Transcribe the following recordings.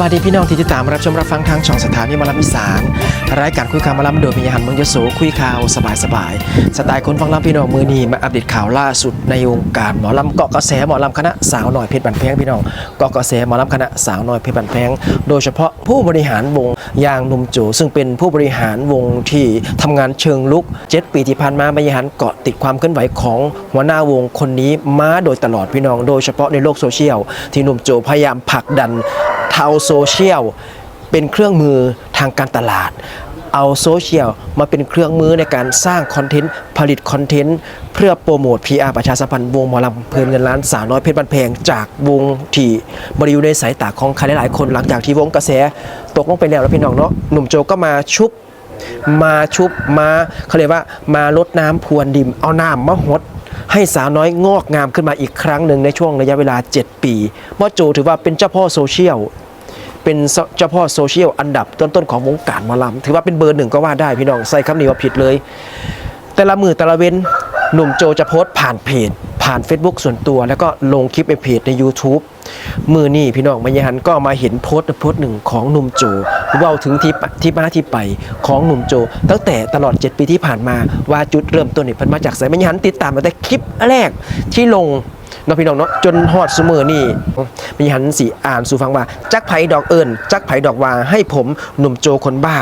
วัสดีพี่น้องที่ติดตามรับชมรับฟังทางช่องสถานีหมอลำอีสานรายการคุยข่าวหมอลำโดยพิยหันเมืองยโสคุยข่าวสบายสบายสไตล์คนฟังลำพี่น้องมือนีมาอัปเดตข่าวล่าสุดในวงการหมอลำเกาะกระแสหมอลำคณะสาวหน่อยเพชรบันแพงพี่น้องเกาะกระแสหมอลำคณะสาวหน่อยเพชรบันแพงโดยเฉพาะผู้บริหารวงยางนุ่มโจซึ่งเป็นผู้บริหารวงที่ทำงานเชิงลุกเจ็ดปีที่ผ่านมาบริหารเกาะติดความเคลื่อนไหวของหัวหน้าวงคนนี้มาโดยตลอดพี่น้อง โดยเฉพาะในโลกโซเชียลที่นุ่มโจพยายามผลักดัน เอาโซเชียลเป็นเครื่องมือทางการตลาด เอาโซเชียลมาเป็นเครื่องมือในการสร้างคอนเทนต์ ผลิตคอนเทนต์ เพื่อโปรโมท PR ประชาสัมพันธ์วงหมอลำเพลินเงินล้านสาวน้อยเพชรบันแพงจากวงที่บริอยู่ในสายตาของใครหลายๆคนหลังจากที่วงกระแสตกลงไปแล้วแล้วพี่น้องเนาะหนุ่มโจก็มาชุบมาชุบมาเขาเรียกว่ามาลดน้ำพรวนดินเอาน้ำมาหด ให้สาวน้อยงอกงามขึ้นมาอีกครั้งหนึ่งในช่วงระยะเวลา 7 ปีมอโจถือว่าเป็นเจ้าพ่อโซเชียลเป็นเจ้าพ่อโซเชียลอันดับต้นๆของวงการมอลำถือว่าเป็นเบอร์หนึ่งก็ว่าได้พี่น้องใส่คำนี้ว่าผิดเลย แต่ละมือแต่ละเว้นหนุ่มโจจะโพสต์ผ่านเพจ ผ่าน Facebook ส่วนตัว แล้วก็ลงคลิปในเพจใน YouTube มือนี่พี่น้องมายหันก็มาเห็นโพสต์โพสต์หนึ่งของหนุ่มโจ เว่าถึงที่ที่มาที่ไปของหนุ่มโจ ตั้งแต่ตลอด 7 ปีที่ผ่านมาว่าจุดเริ่มต้นนี่พิ่นมาจากไสมายหันติดตามมาแต่คลิปแรกที่ลงเนาะพี่น้องเนาะจนฮอดสมือนี่มีหันสีอ่านสู่ฟังว่า จักไผดอกเอิญจักไผดอกวาให้ผมหนุ่มโจคนบ้า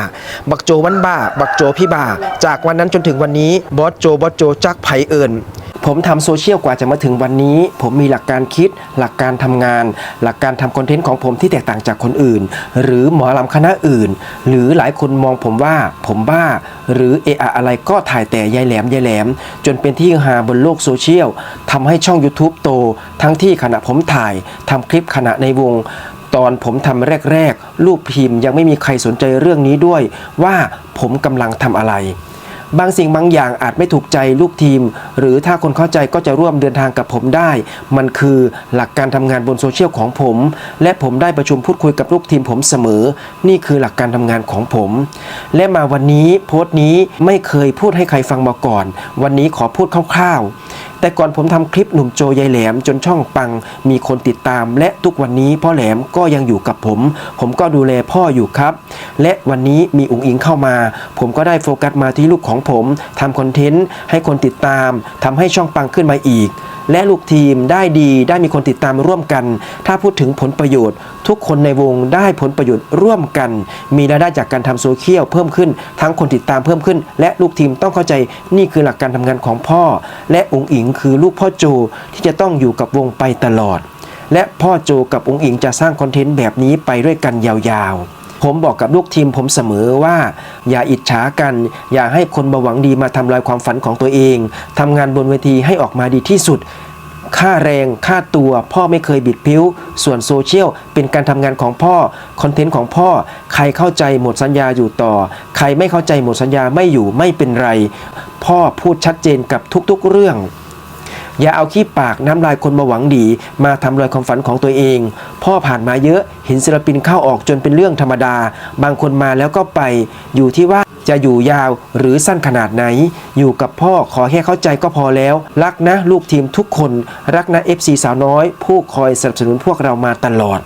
บักโจวันบ้า บักโจพี่บ้า จากวันนั้นจนถึงวันนี้บอสโจบอสโจจักไผเอิญ ผมทำโซเชียลกว่าจะมาถึงวันนี้ ผมมีหลักการคิด หลักการทำงาน หลักการทำคอนเทนต์ของผมที่แตกต่างจากคนอื่น หรือหมอลำคณะอื่น หรือหลายคนมองผมว่าผมบ้า หรือเออะอะไรก็ถ่ายแต่ยายแหลมยายแหลม จนเป็นที่ฮือฮาบนโลกโซเชียลทำให้ช่อง YouTube โต ทั้งที่ขณะผมถ่ายทำคลิปขณะในวงตอนผมทำแรกๆรูปพิมพ์ยังไม่มีใครสนใจเรื่องนี้ด้วย ว่าผมกำลังทำอะไร บางสิ่งบางอย่างอาจไม่ถูกใจลูกทีม หรือถ้าคนเข้าใจก็จะร่วมเดินทางกับผมได้ มันคือหลักการทำงานบนโซเชียลของผม และผมได้ประชุมพูดคุยกับลูกทีมผมเสมอ นี่คือหลักการทำงานของผม และมาวันนี้โพสต์นี้ไม่เคยพูดให้ใครฟังมาก่อน วันนี้ขอพูดคร่าวๆ แต่ก่อนผมทำคลิปหนุ่มโจยายแหลมจนช่องปัง มีคนติดตาม และทุกวันนี้พ่อแหลมก็ยังอยู่กับผม ผมก็ดูแลพ่ออยู่ครับ และวันนี้มีอุ๋งอิงเข้ามา ผมก็ได้โฟกัสมาที่ลูกของผมทำคอนเทนต์ให้คนติดตามทำให้ช่องปังขึ้นมาอีก และลูกทีมได้ดีได้มีคนติดตามร่วมกัน ถ้าพูดถึงผลประโยชน์ ทุกคนในวงได้ผลประโยชน์ร่วมกัน มีรายได้จากการทำโซเชียลเพิ่มขึ้น ทั้งคนติดตามเพิ่มขึ้น และลูกทีมต้องเข้าใจนี่คือหลักการทำงานของพ่อ และองค์อิงคือลูกพ่อโจที่จะต้องอยู่กับวงไปตลอด และพ่อโจกับองค์อิงจะสร้างคอนเทนต์แบบนี้ไปด้วยกันยาวๆ ผมบอกกับลูกทีมผมเสมอว่า อย่าอิจฉากัน อย่าให้คนมาหวังดีมาทำลายความฝันของตัวเอง ทำงานบนเวทีให้ออกมาดีที่สุด ค่าแรง ค่าตัว พ่อไม่เคยบิดพิ้ว ส่วนโซเชียลเป็นการทำงานของพ่อ คอนเทนต์ของพ่อ ใครเข้าใจหมดสัญญาอยู่ต่อ ใครไม่เข้าใจหมดสัญญาไม่อยู่ไม่เป็นไร พ่อพูดชัดเจนกับทุกๆเรื่อง อย่าเอาขี้ปากน้ำลายคนมาหวังดี มาทำลายความฝันของตัวเอง พ่อผ่านมาเยอะเห็นศิลปินเข้าออกจนเป็นเรื่องธรรมดา บางคนมาแล้วก็ไป อยู่ที่ว่าจะอยู่ยาวหรือสั้นขนาดไหน อยู่กับพ่อขอแค่เข้าใจก็พอแล้ว รักนะลูกทีมทุกคน รักนะ FC สาวน้อย ผู้คอยสนับสนุนพวกเรามาตลอด